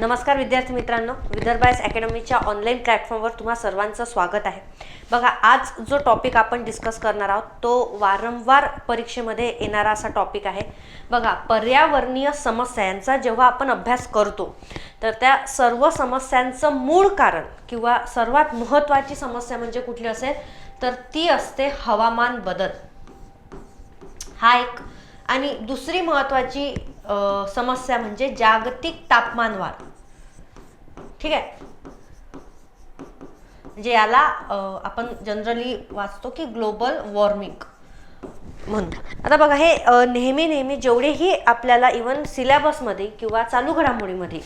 नमस्कार विद्यार्थी मित्रांनो. विदर्भायस अकॅडमीच्या ऑनलाईन प्लॅटफॉर्मवर तुम्हा सर्वांचं स्वागत आहे. बघा आज जो टॉपिक आपण डिस्कस करणार आहोत तो वारंवार परीक्षेमध्ये येणारा असा टॉपिक आहे. बघा पर्यावरणीय समस्या यांचा जेव्हा आपण अभ्यास करतो तर त्या सर्व समस्यांचं मूळ कारण किंवा सर्वात महत्त्वाची समस्या म्हणजे कुठली असेल तर ती असते हवामान बदल. हा एक. आणि दुसरी महत्त्वाची समस्या म्हणजे जागतिक तापमानवाढ ठीक आहे? म्हणजे याला आपण जनरली वाचतो की ग्लोबल वॉर्मिंग म्हणून आता बघा हे नेहमी नेहमी जेवढेही आपल्याला इवन सिलेबसमध्ये किंवा चालू घडामोडीमध्ये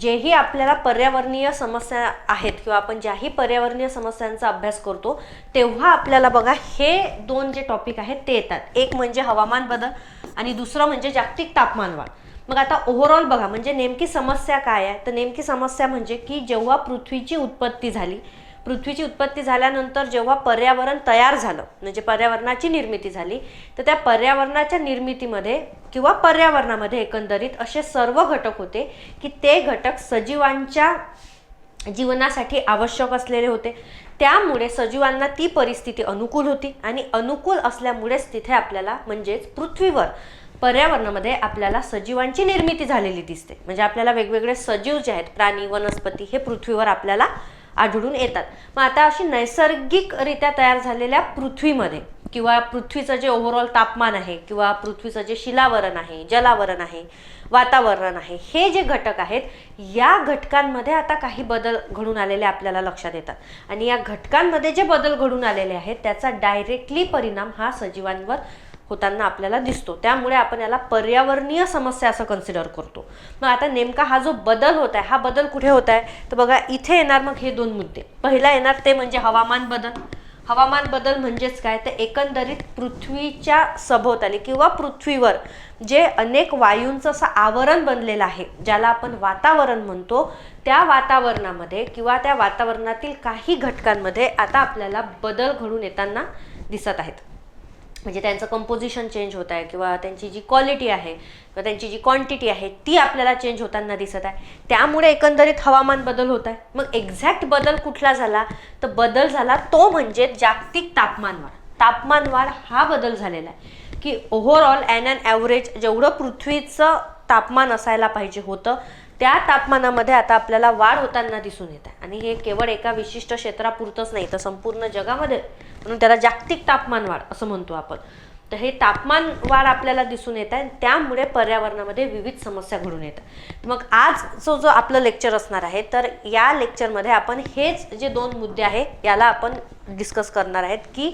जेही आपल्याला पर्यावरणीय समस्या आहेत किंवा आपण ज्याही पर्यावरणीय समस्यांचा अभ्यास करतो तेव्हा आपल्याला बघा हे दोन जे टॉपिक आहेत ते येतात. एक म्हणजे हवामान बदल आणि दुसरं म्हणजे जागतिक तापमान वाढ. मग आता ओव्हरऑल बघा म्हणजे नेमकी समस्या काय आहे? तर नेमकी समस्या म्हणजे की जेव्हा पृथ्वीची उत्पत्ती झाली पृथ्वीची उत्पत्ती झाल्यानंतर जेव्हा पर्यावरण तयार झालं म्हणजे पर्यावरणाची निर्मिती झाली तर त्या पर्यावरणाच्या निर्मितीमध्ये किंवा पर्यावरणामध्ये एकंदरीत असे सर्व घटक होते की ते घटक सजीवांच्या जीवनासाठी आवश्यक असलेले होते. त्यामुळे सजीवांना ती परिस्थिती अनुकूल होती आणि अनुकूल असल्यामुळेच तिथे आपल्याला म्हणजेच पृथ्वीवर पर्यावरणामध्ये आपल्याला सजीवांची निर्मिती झालेली दिसते. म्हणजे आपल्याला वेगवेगळे सजीव जे आहेत प्राणी वनस्पती हे पृथ्वीवर आपल्याला आढळून येतात. मग आता अशी नैसर्गिकरित्या तयार झालेल्या पृथ्वीमध्ये किंवा पृथ्वीचं जे ओव्हरऑल तापमान आहे किंवा पृथ्वीचं जे शिलावरण आहे जलावरण आहे वातावरण आहे हे जे घटक आहेत या घटकांमध्ये आता काही बदल घडून आलेले आपल्याला लक्षात येतात. आणि या घटकांमध्ये जे बदल घडून आलेले आहेत त्याचा डायरेक्टली परिणाम हा सजीवांवर होताना आपल्याला दिसतो. त्यामुळे आपण याला पर्यावरणीय समस्या असं कन्सिडर करतो. मग आता नेमका हा जो बदल होत आहे हा बदल कुठे होत आहे तर बघा इथे येणार मग हे दोन मुद्दे. पहिला येणार ते म्हणजे हवामान बदल. हवामान बदल म्हणजेच काय? तर एकंदरीत पृथ्वीच्या सभोवताली किंवा पृथ्वीवर जे अनेक वायूंचं असं आवरण बनलेलं आहे ज्याला आपण वातावरण म्हणतो त्या वातावरणामध्ये किंवा त्या वातावरणातील काही घटकांमध्ये आता आपल्याला बदल घडून येताना दिसत आहेत. म्हणजे त्यांचं कंपोजिशन चेंज होत आहे किंवा त्यांची जी क्वालिटी आहे किंवा त्यांची जी क्वांटिटी आहे ती आपल्याला चेंज होताना दिसत आहे. त्यामुळे एकंदरीत हवामान बदल होत आहे. मग एक्झॅक्ट बदल कुठला झाला? तर बदल झाला तो म्हणजे जागतिक तापमान वाढ. तापमान वाढ हा बदल झालेला आहे. की ओव्हरऑल ॲन अँड ॲव्हरेज जेवढं पृथ्वीचं तापमान असायला पाहिजे होतं त्या तापमानामध्ये आता आपल्याला वाढ होताना दिसून येत आहे. आणि हे केवळ एका विशिष्ट क्षेत्रापुरतंच नाही तर संपूर्ण जगामध्ये म्हणून त्याला जागतिक तापमान वाढ असं म्हणतो आपण. तर हे तापमान वाढ आपल्याला दिसून येत आहे त्यामुळे पर्यावरणामध्ये विविध समस्या घडून येतात. मग आज जो जो आपलं लेक्चर असणार आहे तर या लेक्चरमध्ये आपण हेच जे दोन मुद्दे आहे याला आपण डिस्कस करणार आहेत की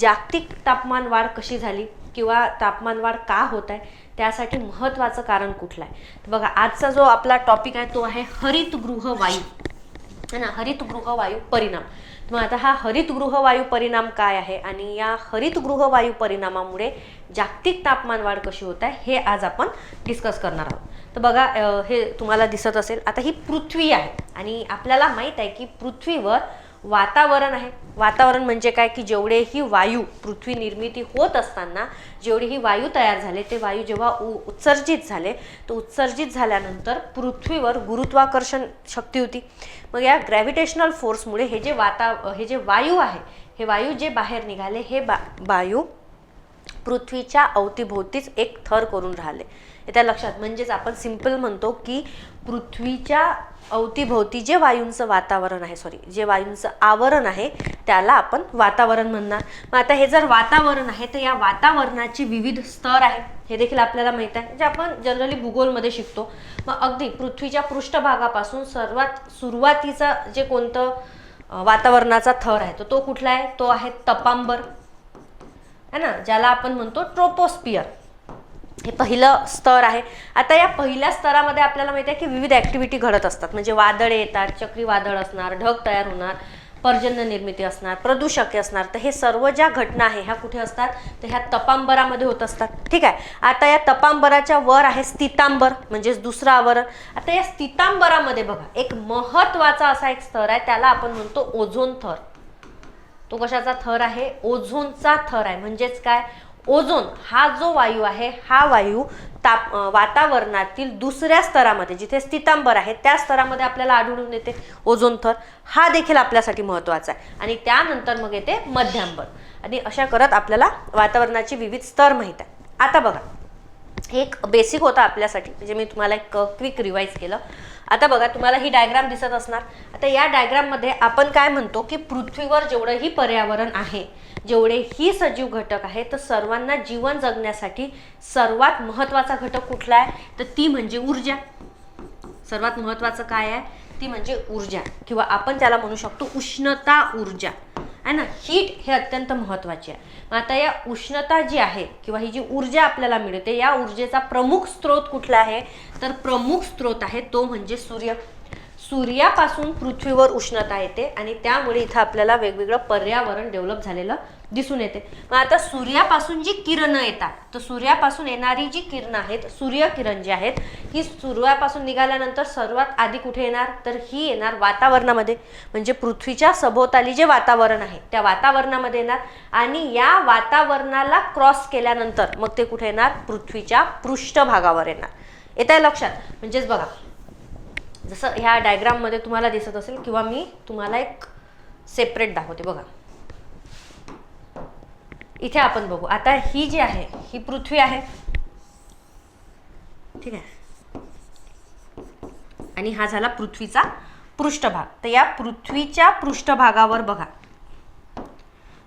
जागतिक तापमान वाढ कशी झाली किंवा तापमान वाढ का होत आहे त्यासाठी महत्त्वाचं कारण कुठलं आहे तर बघा आजचा जो आपला टॉपिक आहे तो आहे हरितगृह वायू. है ना? हरितगृह वायू परिणाम. मग आता हा हरितगृह वायू परिणाम काय आहे? आणि या हरितगृह वायू परिणामामुळे जागतिक तापमान वाढ कशी होत आहे हे आज आपण डिस्कस करणार आहोत. तर बघा हे तुम्हाला दिसत असेल आता ही पृथ्वी आहे. आणि आपल्याला माहीत आहे की पृथ्वीवर वातावरण आहे. वातावरण म्हणजे काय? की जेवढेही वायू पृथ्वी निर्मिती होत असताना जेवढेही वायू तयार झाले ते वायू जेव्हा उ उत्सर्जित झाले तर उत्सर्जित झाल्यानंतर पृथ्वीवर गुरुत्वाकर्षण शक्ती होती. मग या ग्रॅव्हिटेशनल फोर्समुळे हे जे वाता हे जे वायू आहे हे वायू जे बाहेर निघाले हे बा वायू पृथ्वीच्या अवतीभोवतीच एक थर करून राहिले. येत्या लक्षात. म्हणजेच आपण सिंपल म्हणतो की पृथ्वीच्या अवतीभोवती जे वायूंचं वातावरण आहे सॉरी जे वायूंचं आवरण आहे त्याला आपण वातावरण म्हणणार. मग आता हे जर वातावरण आहे तर या वातावरणाची विविध स्तर आहे हे देखील आपल्याला माहीत आहे. जे आपण जनरली भूगोलमध्ये शिकतो. मग अगदी पृथ्वीच्या पृष्ठभागापासून सर्वात सुरुवातीचा जे कोणतं वातावरणाचा थर आहे तर तो कुठला आहे? तो आहे तपांबर. है ना? ज्याला आपण म्हणतो ट्रोपोस्पियर हे पहिलं स्तर आहे. आता या पहिल्या स्तरामध्ये आपल्याला माहिती आहे की विविध ॲक्टिव्हिटी घडत असतात. म्हणजे वादळे येतात चक्रीवादळ असणार ढग तयार होणार पर्जन्य निर्मिती असणार प्रदूषके असणार. तर हे सर्व ज्या घटना आहे ह्या कुठे असतात? तर ह्या तपांबरामध्ये होत असतात. ठीक आहे? आता या तपांबराच्या वर आहे स्थितांबर म्हणजेच दुसरं आवरण. आता या स्थितांबरामध्ये बघा एक महत्त्वाचा असा एक स्तर आहे त्याला आपण म्हणतो ओझोन थर. तो कशाचा थर आहे? ओझोनचा थर आहे. म्हणजेच काय? ओझोन हा जो वायू आहे हा वायू ताप वातावरणातील दुसऱ्या स्तरामध्ये जिथे स्थितांबर आहे त्या स्तरामध्ये आपल्याला आढळून येते ओझोन थर. हा देखील आपल्यासाठी महत्त्वाचा आहे. आणि त्यानंतर मग येते मध्यांबर. आणि अशा करत आपल्याला वातावरणाची विविध स्तर माहीत आहे. आता बघा. हे एक बेसिक होता आपल्यासाठी. म्हणजे मी तुम्हाला एक क्विक रिवाईज केलं. आता बघा तुम्हाला ही डायग्राम दिसत असणार. आता या डायग्राममध्ये आपण काय म्हणतो की पृथ्वीवर जेवढंही पर्यावरण आहे जेवढेही सजीव घटक आहे तर सर्वांना जीवन जगण्यासाठी सर्वात महत्त्वाचा घटक कुठला आहे? तर ती म्हणजे ऊर्जा. सर्वात महत्त्वाचं काय आहे? ती म्हणजे ऊर्जा. किंवा आपण त्याला म्हणू शकतो उष्णता ऊर्जा. आहे ना? हीट हे अत्यंत महत्त्वाचे आहे. मग आता या उष्णता जी आहे किंवा ही जी ऊर्जा आपल्याला मिळते या ऊर्जेचा प्रमुख स्रोत कुठला आहे? तर प्रमुख स्रोत आहे तो म्हणजे सूर्य. सूर्यापासून पृथ्वीवर उष्णता येते आणि त्यामुळे इथं आपल्याला वेगवेगळं पर्यावरण डेव्हलप झालेलं दिसून येते. मग आता सूर्यापासून जी किरणं येतात तर सूर्यापासून येणारी जी किरणं आहेत सूर्यकिरण जी आहेत ही सूर्यापासून निघाल्यानंतर सर्वात आधी कुठे येणार? तर ही येणार वातावरणामध्ये. म्हणजे पृथ्वीच्या सभोवताली जे वातावरण आहे त्या वातावरणामध्ये येणार. आणि या वातावरणाला क्रॉस केल्यानंतर मग ते कुठे येणार? पृथ्वीच्या पृष्ठभागावर येणार. येत आहे लक्षात? म्हणजेच बघा जसं ह्या डायग्राममध्ये तुम्हाला दिसत असेल किंवा मी तुम्हाला एक सेपरेट दाखवते बघा. इथे आपण बघू. आता ही जी आहे ही पृथ्वी आहे. ठीक आहे. आणि हा झाला पृथ्वीचा पृष्ठभाग. तर या पृथ्वीच्या पृष्ठभागावर बघा.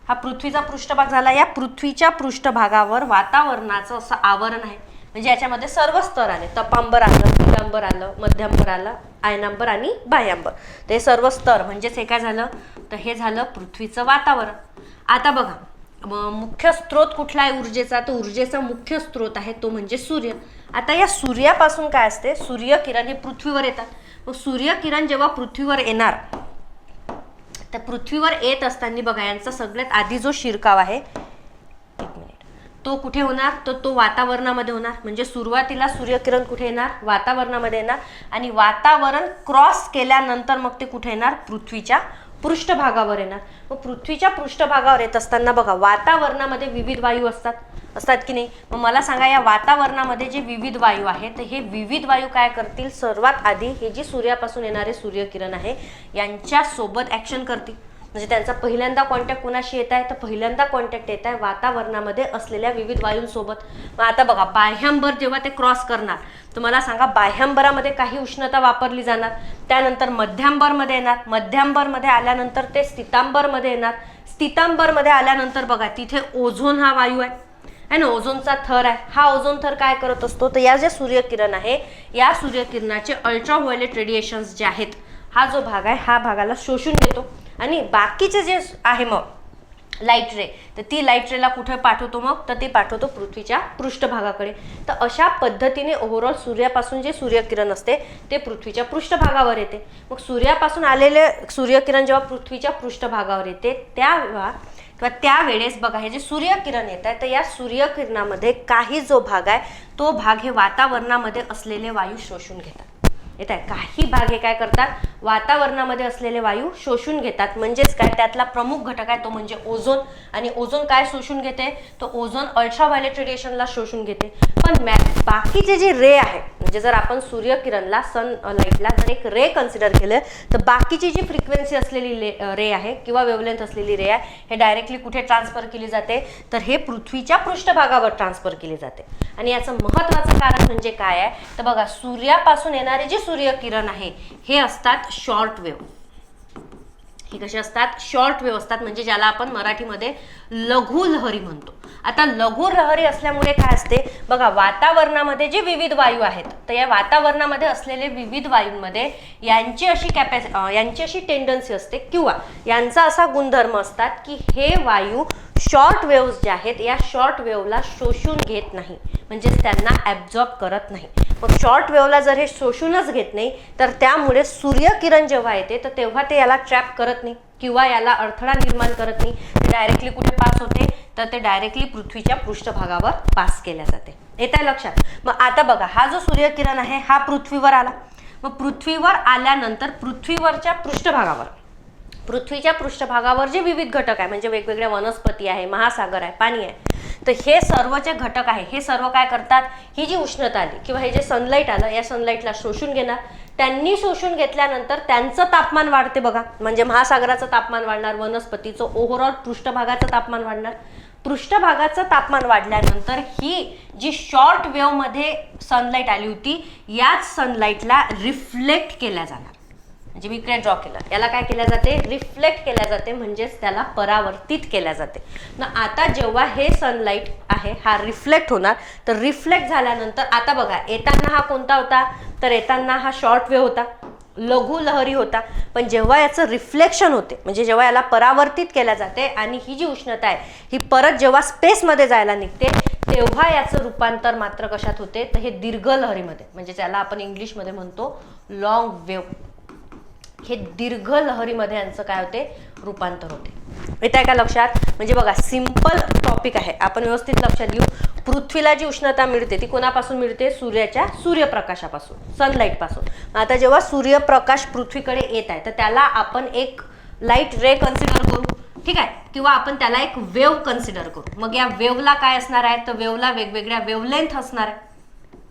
हा पृथ्वीचा पृष्ठभाग झाला. या पृथ्वीच्या पृष्ठभागावर वातावरणाचं असं आवरण आहे. म्हणजे याच्यामध्ये सर्व स्तर आले. तपांबर आलं पिलांबर आलं मध्यांबर आलं आयनांबर आणि बाह्यांबर तर हे सर्व स्तर म्हणजेच हे काय झालं? तर हे झालं पृथ्वीचं वातावरण. आता बघा मुख्य स्रोत कुठला आहे ऊर्जेचा? तर ऊर्जेचा मुख्य स्रोत आहे तो म्हणजे सूर्य. आता या सूर्यापासून काय असते? सूर्यकिरण हे पृथ्वीवर येतात. मग सूर्यकिरण जेव्हा पृथ्वीवर येणार तर पृथ्वीवर येत असताना बघा यांचा सगळ्यात आधी जो शिरकाव आहे तो कुठे होणार? तर तो वातावरणामध्ये होणार. म्हणजे सुरुवातीला सूर्यकिरण कुठे येणार? वातावरणामध्ये येणार. आणि वातावरण क्रॉस केल्यानंतर मग ते कुठे येणार? पृथ्वीच्या पृष्ठभागावर येणार. मग पृथ्वीच्या पृष्ठभागावर येत असताना बघा वातावरणामध्ये विविध वायू असतात. असतात की नाही? मग मला सांगा या वातावरणामध्ये जे विविध वायू आहेत हे विविध वायू काय करतील? सर्वात आधी हे जी सूर्यापासून येणारे सूर्यकिरण आहे यांच्यासोबत ॲक्शन करतील. म्हणजे त्यांचा पहिल्यांदा कॉन्टॅक्ट कुणाशी येत आहे तर पहिल्यांदा कॉन्टॅक्ट येत आहे वातावरणामध्ये असलेल्या विविध वायूंसोबत. मग आता बघा बाह्यांबर जेव्हा ते क्रॉस करणार तर मला सांगा बाह्यांबरामध्ये काही उष्णता वापरली जाणार त्यानंतर मध्यांबरमध्ये येणार मध्यांबरमध्ये आल्यानंतर ते स्थितांबरमध्ये येणार. स्थितांबरमध्ये आल्यानंतर बघा तिथे ओझोन हा वायू आहे. आहे ना ओझोनचा थर आहे. हा ओझोन थर काय करत असतो? तर या जे सूर्यकिरण आहे या सूर्यकिरणाचे अल्ट्राव्हायलेट रेडिएशन्स जे आहेत हा जो भाग आहे हा भागाला शोषून घेतो. आणि बाकीचे जे आहे मग लाइट रे तर ती लाइट रेला कुठे पाठवतो मग? तर ते पाठवतो पृथ्वीच्या पृष्ठभागाकडे. तर अशा पद्धतीने ओव्हरऑल सूर्यापासून जे सूर्यकिरण असते ते पृथ्वीच्या पृष्ठभागावर येते. मग सूर्यापासून आलेले सूर्यकिरण जेव्हा पृथ्वीच्या पृष्ठभागावर येते तेव्हा किंवा त्यावेळेस बघा हे जे सूर्यकिरण येत आहे तर या सूर्यकिरणामध्ये काही जो भाग आहे तो भाग हे वातावरणामध्ये असलेले वायू शोषून घेतात. येत आहे काही भाग हे काय करतात? वातावरणामध्ये असलेले वायू शोषून घेतात. म्हणजेच काय? त्यातला प्रमुख घटक आहे तो म्हणजे ओझोन. आणि ओझोन काय शोषून घेते? तो ओझोन अल्ट्राव्हायलेट रेडिएशनला शोषून घेते. पण मॅ बाकीचे जे रे आहे म्हणजे जर आपण सूर्यकिरणला सन लाईटला जर एक रे कन्सिडर केलं तर बाकीची जी फ्रिक्वेन्सी असलेली रे आहे किंवा वेवलेंथ असलेली रे आहे हे डायरेक्टली कुठे ट्रान्सफर केली जाते? तर हे पृथ्वीच्या पृष्ठभागावर ट्रान्सफर केली जाते. आणि याचं महत्त्वाचं कारण म्हणजे काय आहे? तर बघा सूर्यापासून येणारे जे सूर्यकिरण आहे. हे असतात शॉर्ट वेव्ह हे कसे असतात? शॉर्ट वेव्ह असतात म्हणजे ज्याला आपण मराठीमध्ये लघु लहरी म्हणतो. आता लघु लहरी असल्यामुळे काय असते? बघा वातावरणामध्ये जे विविध वायू आहेत तर या वातावरणामध्ये असलेले विविध वायूंमध्ये यांची अशी कॅपॅसि यांची अशी टेंडन्सी असते. किंवा यांचा असा गुणधर्म असतात की हे वायू शॉर्ट वेव्ज जे आहेत या शॉर्ट वेव्हला शोषून घेत नाही. म्हणजेच त्यांना ॲब्झॉर्ब करत नाही. मग शॉर्ट वेव्हला जर हे शोषूनच घेत नाही तर त्यामुळे सूर्यकिरण जेव्हा येते तर तेव्हा ते याला ट्रॅप करत नाही किंवा याला अडथळा निर्माण करत नाही. ते डायरेक्टली कुठे पास होते? तर ते डायरेक्टली पृथ्वीच्या पृष्ठभागावर पास केल्या जाते. येत आहे लक्षात? मग आता बघा हा जो सूर्यकिरण आहे हा पृथ्वीवर आला. मग पृथ्वीवर आल्यानंतर पृथ्वीवरच्या पृष्ठभागावर पृथ्वीच्या पृष्ठभागावर जे विविध घटक आहे म्हणजे वेगवेगळ्या वनस्पती आहे महासागर आहे पाणी आहे तर हे सर्व जे घटक आहे हे सर्व काय करतात? ही जी उष्णता आली किंवा हे जे सनलाईट आलं या सनलाईटला शोषून घेणार. त्यांनी शोषून घेतल्यानंतर त्यांचं तापमान वाढते बघा. म्हणजे महासागराचं तापमान वाढणार वनस्पतीचं ओव्हरऑल पृष्ठभागाचं तापमान वाढणार. पृष्ठभागाचं तापमान वाढल्यानंतर ही जी शॉर्ट वेव्हमध्ये सनलाईट आली होती याच सनलाईटला रिफ्लेक्ट केल्या जाणार. म्हणजे मी इकडे ड्रॉ केलं. याला काय केल्या जाते? रिफ्लेक्ट केल्या जाते म्हणजेच त्याला परावर्तित केल्या जाते. ना आता जेव्हा हे सनलाईट आहे हा रिफ्लेक्ट होणार. तर रिफ्लेक्ट झाल्यानंतर आता बघा येताना हा कोणता होता? तर येताना हा शॉर्ट वेव्ह होता. लघु लहरी होता. पण जेव्हा याचं रिफ्लेक्शन होते म्हणजे जेव्हा याला परावर्तित केल्या जाते आणि ही जी उष्णता आहे ही परत जेव्हा स्पेसमध्ये जायला निघते तेव्हा याचं रूपांतर मात्र कशात होते? तर हे दीर्घ लहरीमध्ये म्हणजे त्याला आपण इंग्लिशमध्ये म्हणतो लॉंग वेव्ह हे दीर्घ लहरीमध्ये यांचं काय होते? रूपांतर होते. येत आहे का लक्षात? म्हणजे बघा सिंपल टॉपिक आहे. आपण व्यवस्थित लक्षात घेऊ पृथ्वीला जी उष्णता मिळते ती कोणापासून मिळते? सूर्याच्या सूर्यप्रकाशापासून सनलाईटपासून आता जेव्हा सूर्यप्रकाश पृथ्वीकडे येत आहे तर त्याला आपण एक लाइट रे कन्सिडर करू. ठीक आहे? किंवा आपण त्याला एक वेव्ह कन्सिडर करू. मग या वेव्हला काय असणार आहे? तर वेव्हला वेगवेगळ्या वेव्हलेंथ असणार आहे.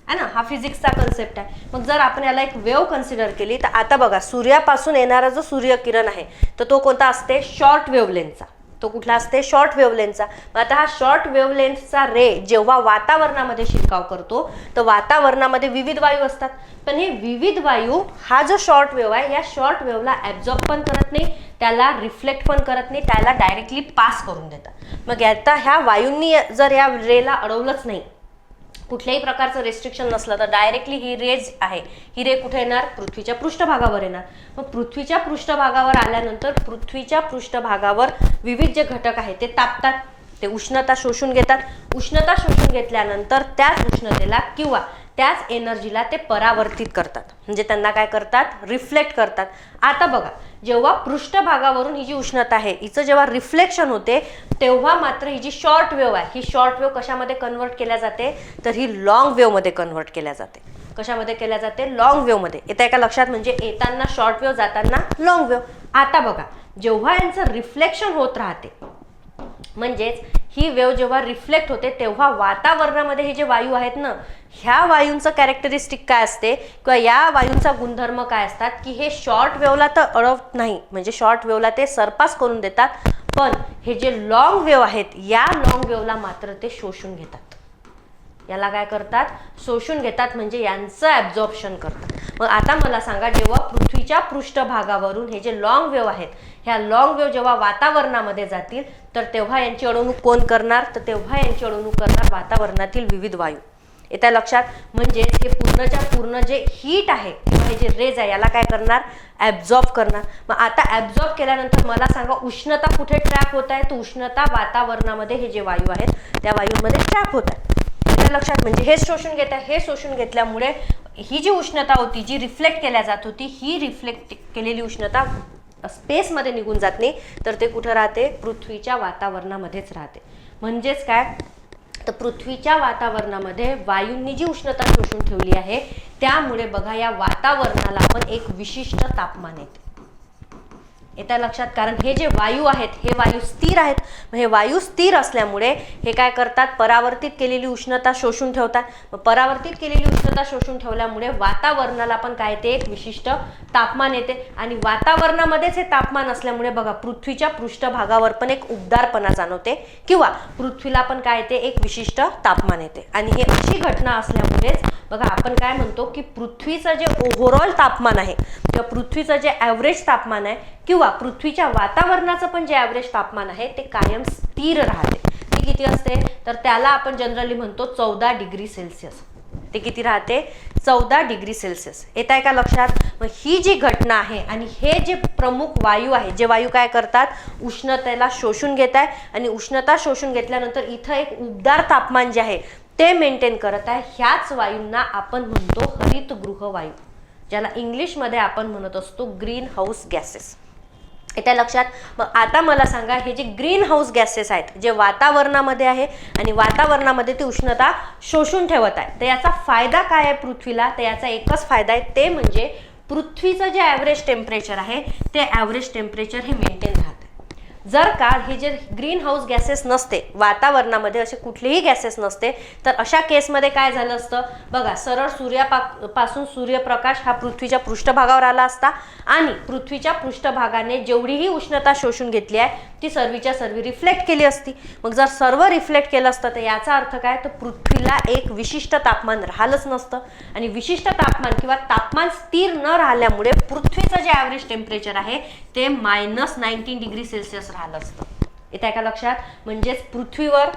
आहे ना? हा फिजिक्सचा कन्सेप्ट आहे. मग जर आपण याला एक वेव कन्सिडर केली तर आता बघा सूर्यापासून येणारा जो सूर्यकिरण आहे तर तो कोणता असते? शॉर्ट वेवलेंथचा तो कुठला असते? शॉर्ट वेवलेंथचा मग आता हा शॉर्ट वेवलेंथचा रे जेव्हा वातावरणामध्ये शिरकाव करतो तर वातावरणामध्ये विविध वायू असतात. पण हे विविध वायू हा जो शॉर्ट वेव आहे या शॉर्ट वेव्हला ॲब्झॉर्ब पण करत नाही त्याला रिफ्लेक्ट पण करत नाही त्याला डायरेक्टली पास करून देतात. मग आता ह्या वायूंनी जर या रेला अडवलंच नाही कुठल्याही प्रकारचं रेस्ट्रिक्शन नसलं तर डायरेक्टली ही रेज आहे. ही रे कुठे येणार? पृथ्वीच्या पृष्ठभागावर येणार. मग पृथ्वीच्या पृष्ठभागावर आल्यानंतर पृथ्वीच्या पृष्ठभागावर विविध जे घटक आहेत ते तापतात. ते उष्णता शोषून घेतात. उष्णता शोषून घेतल्यानंतर त्याच उष्णतेला किंवा त्याच एनर्जीला ते परावर्तित करतात. म्हणजे त्यांना काय करतात? रिफ्लेक्ट करतात. आता बघा जेव्हा पृष्ठभागावरून ही जी उष्णता आहे हिचं जेव्हा रिफ्लेक्शन होते तेव्हा मात्र ही जी शॉर्ट वेव्ह आहे ही शॉर्ट वेव्ह कशामध्ये कन्वर्ट केल्या जाते? तर ही लॉंग वेव्हमध्ये कन्वर्ट केल्या जाते. कशामध्ये केल्या जाते? लॉंग वेव्हमध्ये येत्या एका लक्षात म्हणजे येताना शॉर्ट वेव्ह जाताना लॉंग वेव्ह आता बघा जेव्हा यांचं रिफ्लेक्शन होत राहते म्हणजेच ही वेव जेव्हा रिफ्लेक्ट होते तेव्हा वातावरणामध्ये हे जे वायू आहेत ना ह्या वायूंचं कॅरेक्टरिस्टिक काय असते? किंवा या वायूंचा गुणधर्म काय असतात? की हे शॉर्ट वेवला तर अडवत नाही. म्हणजे शॉर्ट वेवला ते सरपास करून देतात. पण हे जे लॉंग वेव आहेत या लॉंग वेवला मात्र ते शोषून घेतात. याला काय करतात? शोषून घेतात म्हणजे यांचं ॲब्झॉर्प्शन करतात. मग आता मला सांगा जेव्हा पृथ्वीच्या पृष्ठभागावरून हे जे लॉंग वेव आहेत ह्या लॉंग वेव जेव्हा वातावरणामध्ये जातील तर तेव्हा यांची अडवणूक कोण करणार? तर तेव्हा यांची अडवणूक करणार वातावरणातील विविध वायू. येत्या लक्षात? म्हणजे हे पूर्णच्या पूर्ण जे हीट आहे किंवा हे जे रेज आहे याला काय करणार? ॲब्झॉर्ब करणार. मग आता ॲब्झॉर्ब केल्यानंतर मला सांगा उष्णता कुठे ट्रॅप होत आहे? तर उष्णता वातावरणामध्ये हे जे वायू आहेत त्या वायूंमध्ये ट्रॅप होत आहे. येत्या लक्षात म्हणजे हे शोषून घेत आहे हे शोषून घेतल्यामुळे ही जी उष्णता होती जी रिफ्लेक्ट केल्या जात होती ही रिफ्लेक्ट केलेली उष्णता स्पेसमध्ये निघून जात नाही तर ते कुठं राहते? पृथ्वीच्या वातावरणामध्येच राहते. म्हणजेच काय? तर पृथ्वीच्या वातावरणामध्ये वायूंनी जी उष्णता शोषून ठेवली आहे त्यामुळे बघा या वातावरणाला पण एक विशिष्ट तापमान येते. येत्या लक्षात. कारण हे जे वायू आहेत हे वायू स्थिर आहेत. हे वायू स्थिर असल्यामुळे हे काय करतात? परावर्तित केलेली उष्णता शोषून ठेवतात. परावर्तित केलेली उष्णता शोषून ठेवल्यामुळे वातावरणाला पण काय ते एक विशिष्ट तापमान येते. आणि वातावरणामध्येच हे तापमान असल्यामुळे बघा पृथ्वीच्या पृष्ठभागावर पण एक उबदारपणा जाणवते. किंवा पृथ्वीला पण काय येते? एक विशिष्ट तापमान येते. आणि हे अशी घटना असल्यामुळेच बघा आपण काय म्हणतो की पृथ्वीचं जे ओव्हरऑल तापमान आहे किंवा पृथ्वीचं जे ॲव्हरेज तापमान आहे किंवा पृथ्वीच्या वातावरणाचं पण जे ॲव्हरेज तापमान आहे ते कायम स्थिर राहते. ते किती असते? तर त्याला आपण जनरली म्हणतो चौदा डिग्री सेल्सिअस. ते किती राहते? चौदा डिग्री सेल्सिअस. येत आहे का लक्षात? मग ही जी घटना आहे आणि हे जे प्रमुख वायू आहे जे वायू काय करतात? उष्णतेला शोषून घेत आहे आणि उष्णता शोषून घेतल्यानंतर इथं एक उबदार तापमान जे आहे ते मेंटेन करत आहे. ह्याच वायूंना आपण म्हणतो हरितगृह वायू ज्याला इंग्लिशमध्ये आपण म्हणत असतो ग्रीन हाऊस गॅसेस येत्या लक्षात? मग आता मला सांगा हे जे ग्रीन हाऊस गॅसेस आहेत जे वातावरणामध्ये आहे आणि वातावरणामध्ये ती उष्णता शोषून ठेवत आहे तर याचा फायदा काय आहे पृथ्वीला? तर याचा एकच फायदा आहे ते म्हणजे पृथ्वीचं जे ॲव्हरेज टेम्परेचर आहे ते ॲव्हरेज टेम्परेचर हे मेंटेन राहतं. जर का हे जे ग्रीन हाऊस गॅसेस नसते वातावरणामध्ये असे कुठलेही गॅसेस नसते तर अशा केसमध्ये काय झालं असतं? बघा सरळ सूर्यापा पासून सूर्यप्रकाश हा पृथ्वीच्या पृष्ठभागावर आला असता आणि पृथ्वीच्या पृष्ठभागाने जेवढीही उष्णता शोषून घेतली आहे ती सर्वीच्या सर्वी रिफ्लेक्ट केली असती. मग जर सर्व रिफ्लेक्ट केलं असतं तर याचा अर्थ काय? तर पृथ्वीला एक विशिष्ट तापमान राहिलंच नसतं. आणि विशिष्ट तापमान किंवा तापमान स्थिर न राहिल्यामुळे पृथ्वीचं जे ॲव्हरेज टेम्परेचर आहे ते मायनस नाईन्टीन डिग्री सेल्सिअस झालं असतं. येत आहे का लक्षात? म्हणजेच पृथ्वीवर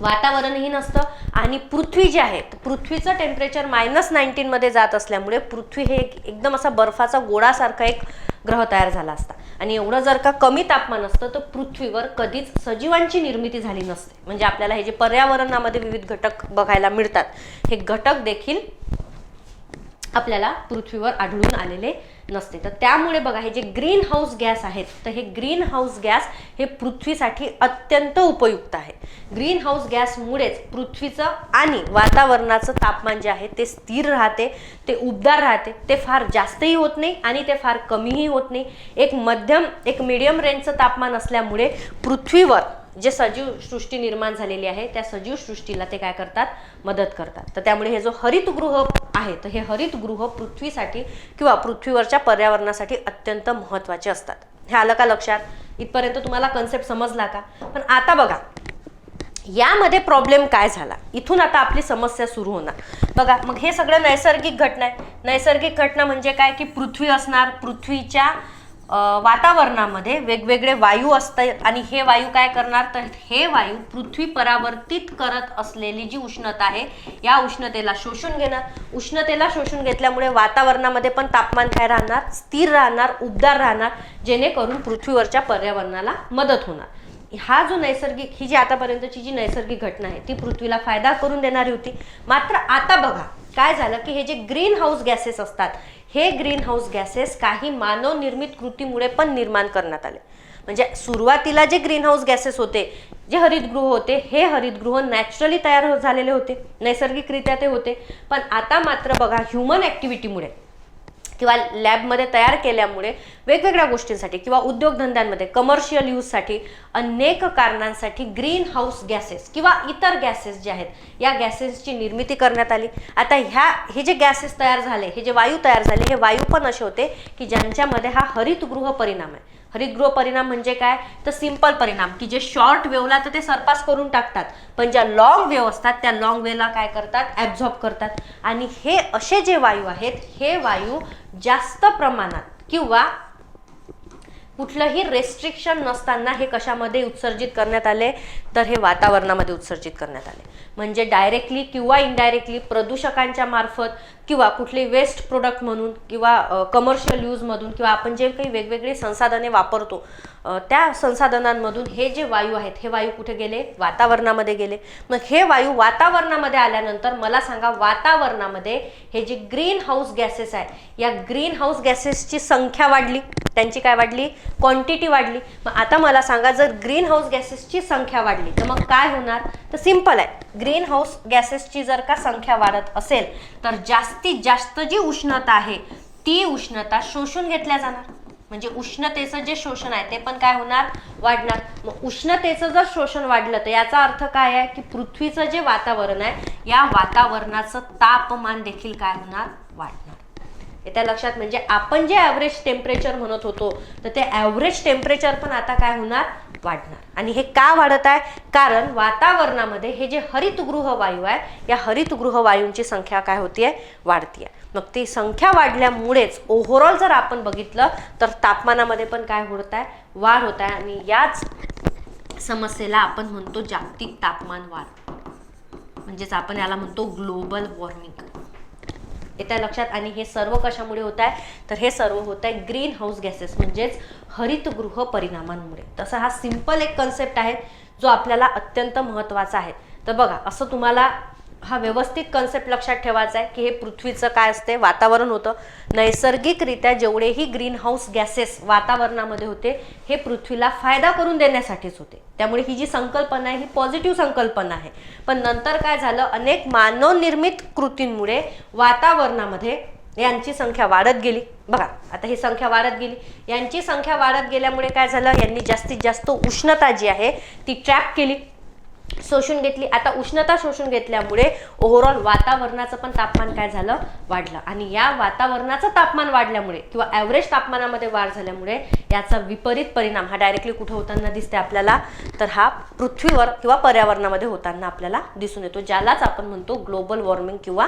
वातावरणही नसतं आणि पृथ्वी जी आहे पृथ्वीचं टेम्परेचर मायनस नाईन्टीनमध्ये जात असल्यामुळे पृथ्वी हे एक एकदम असा बर्फाचा गोळासारखा एक ग्रह तयार झाला असता. आणि एवढं जर का कमी तापमान असतं तर पृथ्वीवर कधीच सजीवांची निर्मिती झाली नसते. म्हणजे आपल्याला हे जे पर्यावरणामध्ये विविध घटक बघायला मिळतात हे घटक देखील आपल्याला पृथ्वीवर आढळून आलेले नसते. तर त्यामुळे बघा हे जे ग्रीन हाऊस गॅस आहेत तर हे ग्रीन हाऊस गॅस हे पृथ्वीसाठी अत्यंत उपयुक्त आहे. ग्रीन हाऊस गॅसमुळेच पृथ्वीचं आणि वातावरणाचं तापमान जे आहे ते स्थिर राहते ते उबदार राहते ते फार जास्तही होत नाही आणि ते फार कमीही होत नाही. एक मध्यम एक मिडियम रेंजचं तापमान असल्यामुळे पृथ्वीवर जे सजीव सृष्टी निर्माण झालेली आहे त्या सजीव सृष्टीला ते काय करतात? मदत करतात. तर त्यामुळे हे जो हरितगृह आहे तर हे हरितगृह पृथ्वीसाठी किंवा पृथ्वीवरच्या पर्यावरणासाठी अत्यंत महत्त्वाचे असतात. हे आलं का लक्षात? इथपर्यंत तुम्हाला कन्सेप्ट समजला का? पण आता बघा यामध्ये प्रॉब्लेम काय झाला? इथून आता आपली समस्या सुरू होणार. बघा मग हे सगळं नैसर्गिक घटना आहे. नैसर्गिक घटना म्हणजे काय? की पृथ्वी असणार पृथ्वीच्या वातावरणामध्ये वेगवेगळे वायू असतात आणि हे वायू काय करणार? तर हे वायू पृथ्वी परावर्तित करत असलेली जी उष्णता आहे या उष्णतेला शोषून घेणार. उष्णतेला शोषून घेतल्यामुळे वातावरणामध्ये पण तापमान काय राहणार? स्थिर राहणार उबदार राहणार जेणेकरून पृथ्वीवरच्या पर्यावरणाला मदत होणार. हा जो नैसर्गिक ही जी आतापर्यंतची जी नैसर्गिक घटना आहे ती पृथ्वीला फायदा करून देणारी होती. मात्र आता बघा काय झालं की हे जे ग्रीन हाऊस गॅसेस असतात हे ग्रीन हाऊस गॅसेस काही मानव निर्मित कृतीमुळे पण निर्माण करण्यात आले. म्हणजे सुरुवातीला जे ग्रीन हाऊस गॅसेस होते जे हरितगृह होते हे हरितगृह नॅचरली तयार झालेले होते नैसर्गिकरित्या ते होते. पण आता मात्र बघा ह्युमन ॲक्टिव्हिटीमुळे किंवा लॅबमध्ये तयार केल्यामुळे वेगवेगळ्या गोष्टींसाठी किंवा उद्योगधंद्यांमध्ये कमर्शियल यूजसाठी अनेक कारणांसाठी ग्रीन हाऊस गॅसेस किंवा इतर गॅसेस जे आहेत या गॅसेसची निर्मिती करण्यात आली. आता ह्या हे जे गॅसेस तयार झाले हे जे वायू तयार झाले हे वायू पण असे होते की ज्यांच्यामध्ये हा हरितगृह परिणाम आहे. हरितगृह परिणाम म्हणजे काय? तर सिंपल परिणाम की जे शॉर्ट वेवला तर ते सरपास करून टाकतात. पण ज्या लॉंग वेव असतात त्या लॉंग वेवला काय करतात? ॲब्झॉर्ब करतात. आणि हे असे जे वायू आहेत हे वायू जास्त प्रमाणात किंवा कुठलंही रेस्ट्रिक्शन नसताना हे कशामध्ये उत्सर्जित करण्यात आले? तर हे वातावरणामध्ये उत्सर्जित करण्यात आले. म्हणजे डायरेक्टली किंवा इनडायरेक्टली प्रदूषकांच्या मार्फत किंवा कुठली वेस्ट प्रोडक्ट म्हणून किंवा कमर्शियल यूजमधून किंवा आपण जे काही वेगवेगळी संसाधने वापरतो त्या संसाधनांमधून हे जे वायू आहेत हे वायू कुठे गेले? वातावरणामध्ये गेले. मग हे वायू वातावरणामध्ये आल्यानंतर मला सांगा वातावरणामध्ये हे जे ग्रीन हाऊस गॅसेस आहे या ग्रीन हाऊस गॅसेसची संख्या वाढली? त्यांची काय वाढली? क्वांटिटी वाढली. मग आता मला सांगा जर ग्रीन हाऊस गॅसेसची संख्या वाढली तर मग काय होणार? तर सिंपल आहे. ग्रीन हाऊस गॅसेसची जर का संख्या वाढत असेल तर जास्त जास्तीत जास्त जी उष्णता आहे ती उष्णता शोषून घेतल्या जाणार. म्हणजे उष्णतेचं जे शोषण आहे ते पण काय होणार? वाढणार. मग उष्णतेचं जर शोषण वाढलं तर याचा अर्थ काय आहे? की पृथ्वीचं जे वातावरण आहे या वातावरणाचं तापमान देखील काय होणार? वाढणार. येत्या लक्षात म्हणजे आपण जे ॲव्हरेज टेम्परेचर म्हणत होतो तर ते ॲव्हरेज टेम्परेचर पण आता काय होणार? वाढणार. आणि हे का वाढत आहे? कारण वातावरणामध्ये हे जे हरितगृह वायू आहे या हरितगृह वायूंची संख्या काय होती आहे वाढती आहे मग ती संख्या वाढल्यामुळेच ओव्हरऑल जर आपण बघितलं तर तापमानामध्ये पण काय होत आहे? वाढ होत आहे. आणि याच समस्येला आपण म्हणतो जागतिक तापमान वाढ. म्हणजेच आपण याला म्हणतो ग्लोबल वॉर्मिंग येत्या लक्षात आणि हे सर्व कशामुळे होत आहे तर हे सर्व होत आहे ग्रीन हाऊस गॅसेस म्हणजेच हरितगृह परिणामांमुळे. तसा हा सिंपल एक कन्सेप्ट आहे जो आपल्याला अत्यंत महत्त्वाचा आहे. तर बघा असं तुम्हाला हा व्यवस्थित कन्सेप्ट लक्षात ठेवायचा आहे की हे पृथ्वीचं काय असते वातावरण होतं. नैसर्गिकरित्या जेवढेही ग्रीन हाऊस गॅसेस वातावरणामध्ये होते हे पृथ्वीला फायदा करून देण्यासाठीच होते. त्यामुळे ही जी संकल्पना आहे ही पॉझिटिव्ह संकल्पना आहे. पण नंतर काय झालं? अनेक मानवनिर्मित कृतींमुळे वातावरणामध्ये यांची संख्या वाढत गेली. बघा आता ही संख्या वाढत गेली. यांची संख्या वाढत गेल्यामुळे काय झालं? यांनी जास्तीत जास्त उष्णता जी आहे ती ट्रॅप केली. शोषून घेतली. आता उष्णता शोषून घेतल्यामुळे ओव्हरऑल वातावरणाचं पण तापमान काय झालं? वाढलं. आणि या वातावरणाचं तापमान वाढल्यामुळे किंवा ॲव्हरेज तापमानामध्ये वाढ झाल्यामुळे याचा विपरीत परिणाम हा डायरेक्टली कुठं होताना दिसते आपल्याला? तर हा पृथ्वीवर किंवा पर्यावरणामध्ये होताना आपल्याला दिसून येतो. ज्यालाच आपण म्हणतो ग्लोबल वॉर्मिंग किंवा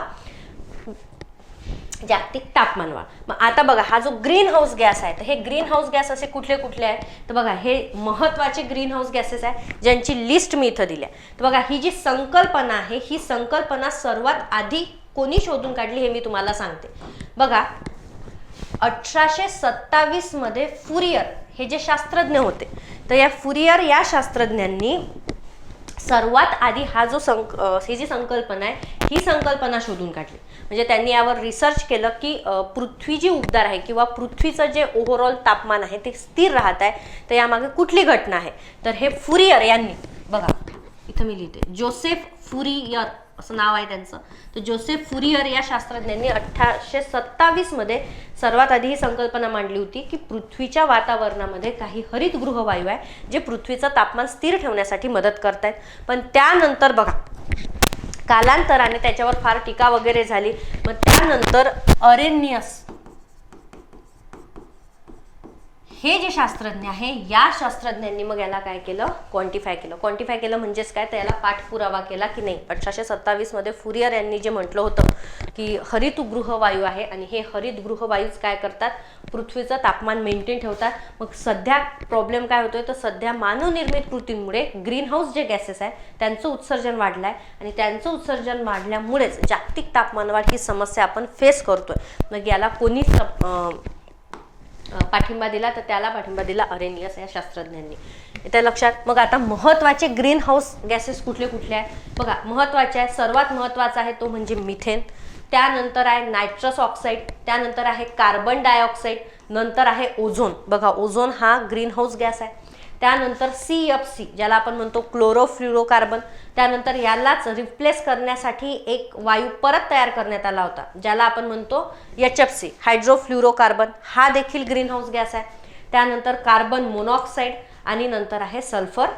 जागतिक तापमानवाढ. मग आता बघा हा जो ग्रीन हाऊस गॅस आहे तर हे ग्रीन हाऊस गॅस असे कुठले कुठले आहे? तर बघा हे महत्त्वाचे ग्रीन हाऊस गॅसेस आहे ज्यांची लिस्ट मी इथं दिली आहे. तर बघा ही जी संकल्पना आहे ही संकल्पना सर्वात आधी कोणी शोधून काढली हे मी तुम्हाला सांगते. बघा अठराशे सत्तावीसमध्ये फुरियर हे जे शास्त्रज्ञ होते तर या फुरियर या शास्त्रज्ञांनी सर्वात आधी हा जो संक ही जी संकल्पना आहे ही संकल्पना शोधून काढली. म्हणजे त्यांनी यावर रिसर्च केलं की पृथ्वी जी उबदार आहे किंवा पृथ्वीचं जे ओव्हरऑल तापमान आहे ते स्थिर राहत आहे तर यामागे कुठली घटना आहे? तर हे फुरियर यांनी बघा इथं मी लिहिते. जोसेफ फुरियर असं नाव आहे त्यांचं. तर जोसेफ फुरियर या शास्त्रज्ञांनी अठराशे सत्तावीसमध्ये सर्वात आधी ही संकल्पना मांडली होती की पृथ्वीच्या वातावरणामध्ये काही हरितगृह वायू आहे जे पृथ्वीचं तापमान स्थिर ठेवण्यासाठी मदत करतायत. पण त्यानंतर बघा कालांतराने त्याच्यावर फार टीका वगैरे झाली. मग त्यानंतर अरेनियस हे जे शास्त्रज्ञ आहे या शास्त्रज्ञांनी मग याला काय केलं? क्वांटिफाय केलं. क्वांटिफाय केलं म्हणजेच काय? तर याला पाठपुरावा केला की नाही? अठराशे सत्तावीसमध्ये फुरियर यांनी जे म्हटलं होतं की हरितगृह वायू आहे आणि हे हरितगृह वायूच काय करतात? पृथ्वीचं तापमान मेंटेन ठेवतात. मग सध्या प्रॉब्लेम काय होतोय? तर सध्या मानवनिर्मित कृतींमुळे ग्रीन हाऊस जे गॅसेस आहे त्यांचं उत्सर्जन वाढलं आहे आणि त्यांचं उत्सर्जन वाढल्यामुळेच जागतिक तापमानवाढ ही समस्या आपण फेस करतोय. मग याला कोणी पाठिंबा दिला तर त्याला पाठिंबा दिला अरेनियस या शास्त्रज्ञांनी. त्या लक्षात मग आता महत्त्वाचे ग्रीन हाऊस गॅसेस कुठले कुठले आहेत? बघा महत्त्वाचे आहे सर्वात महत्त्वाचा आहे तो म्हणजे मिथेन. त्यानंतर आहे नायट्रस ऑक्साईड त्यानंतर आहे कार्बन डायऑक्साईड नंतर आहे ओझोन. बघा ओझोन हा ग्रीन हाऊस गॅस आहे. त्यानंतर सी एफ सी ज्याला आपण म्हणतो क्लोरोफ्ल्युरोकार्बन त्यानंतर यालाच रिप्लेस करण्यासाठी एक वायू परत तयार करण्यात आला होता ज्याला आपण म्हणतो एच एफ सी हायड्रोफ्ल्युरोकार्बन हा देखील ग्रीन हाऊस गॅस आहे. त्यानंतर कार्बन मोनॉक्साईड आणि नंतर आहे सल्फर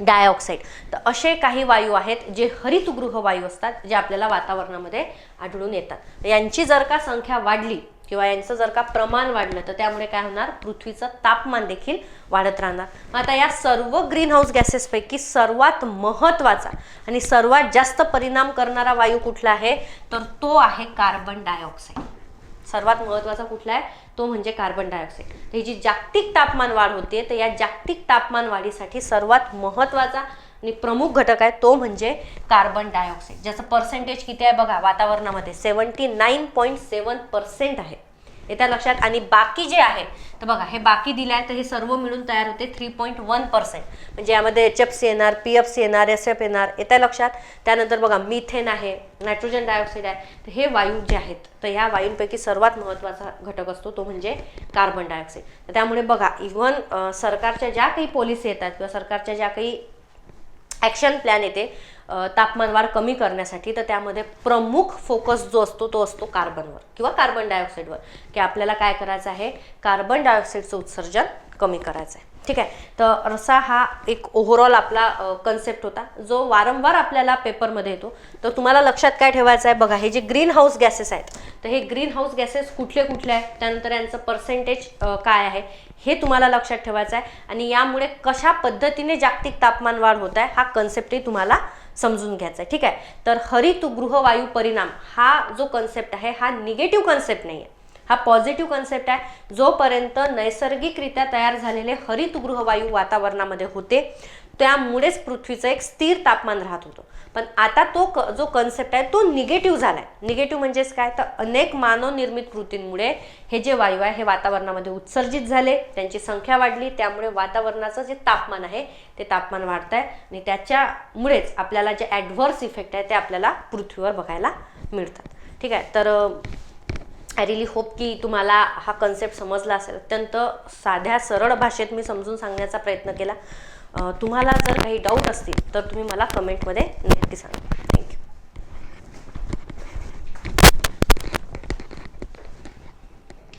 डायऑक्साईड तर असे काही वायू आहेत जे हरितगृह वायू असतात जे आपल्याला वातावरणामध्ये आढळून येतात. यांची जर का संख्या वाढली किंवा यांचं जर का प्रमाण वाढलं तर त्यामुळे काय होणार? पृथ्वीचं तापमान देखील वाढत राहणार. मग आता या सर्व ग्रीन हाऊस गॅसेसपैकी सर्वात महत्त्वाचा आणि सर्वात जास्त परिणाम करणारा वायू कुठला आहे? तर तो आहे कार्बन डायऑक्साईड सर्वात महत्त्वाचा कुठला आहे? तो म्हणजे कार्बन डायऑक्साईड तर ही जी जागतिक तापमान वाढ होते तर या जागतिक तापमान वाढीसाठी सर्वात महत्त्वाचा आणि प्रमुख घटक आहे तो म्हणजे कार्बन डायऑक्साईड ज्याचं पर्सेंटेज किती आहे बघा वातावरणामध्ये. Seventy nine point seven percent आहे. येत्या लक्षात. आणि बाकी जे आहे तर बघा हे बाकी दिलं आहे तर हे सर्व मिळून तयार होते थ्री पॉईंट वन पर्सेंट म्हणजे यामध्ये एच एफ सी येणार पी एफ सी येणार एस एफ येणार येत्या लक्षात. त्यानंतर बघा मिथेन आहे नायट्रोजन डायऑक्साईड आहे. तर हे वायू जे आहेत तर ह्या वायूंपैकी सर्वात महत्त्वाचा घटक असतो तो म्हणजे कार्बन डायऑक्साईड तर त्यामुळे बघा इव्हन सरकारच्या ज्या काही पॉलिसी येतात किंवा सरकारच्या ज्या काही ॲक्शन प्लॅन येते. तापमानवाढ कमी करण्यासाठी तर त्यामध्ये प्रमुख फोकस जो असतो तो असतो कार्बनवर किंवा कार्बन डायऑक्साईडवर की आपल्याला काय करायचं आहे? कार्बन डायऑक्साईडचं उत्सर्जन कमी करायचं आहे ठीक आहे. तर असा हा एक ओव्हरऑल आपला कन्सेप्ट होता. जो वारंवार आपल्याला पेपरमध्ये येतो. तर तुम्हाला लक्षात काय ठेवायचं आहे? बघा हे जे ग्रीन हाऊस गॅसेस आहेत तर हे ग्रीन हाऊस गॅसेस कुठले कुठले आहेत? त्यानंतर यांचं पर्सेंटेज काय आहे? हे तुम्हाला लक्षात ठेवायचं आहे. आणि यामुळे कशा पद्धतीने जागतिक तापमान वाढ होत आहे हा कन्सेप्टही तुम्हाला समजून घ्यायचा आहे. ठीक आहे. तर हरितगृह वायू परिणाम हा जो कन्सेप्ट आहे हा निगेटिव्ह कन्सेप्ट नाही आहे हा पॉझिटिव्ह कन्सेप्ट आहे. जोपर्यंत नैसर्गिकरित्या तयार झालेले हरितगृह वायू वातावरणामध्ये होते त्यामुळेच पृथ्वीचं एक स्थिर तापमान राहत होतं. पण आता तो क जो कन्सेप्ट आहे तो निगेटिव्ह झाला आहे निगेटिव्ह म्हणजेच काय? तर अनेक मानवनिर्मित कृतींमुळे हे जे वायू आहे हे वातावरणामध्ये उत्सर्जित झाले त्यांची संख्या वाढली त्यामुळे वातावरणाचं जे तापमान आहे ते तापमान वाढत आहे आणि त्याच्यामुळेच आपल्याला जे ॲडव्हर्स इफेक्ट आहे ते आपल्याला पृथ्वीवर बघायला मिळतात. ठीक आहे? तर आय रिली होप की तुम्हाला हा कन्सेप्ट समजला असेल. अत्यंत साध्या सरळ भाषेत मी समजून सांगण्याचा प्रयत्न केला. तुम्हाला जर काही डाऊट असतील तर तुम्ही मला कमेंटमध्ये नक्की सांगा.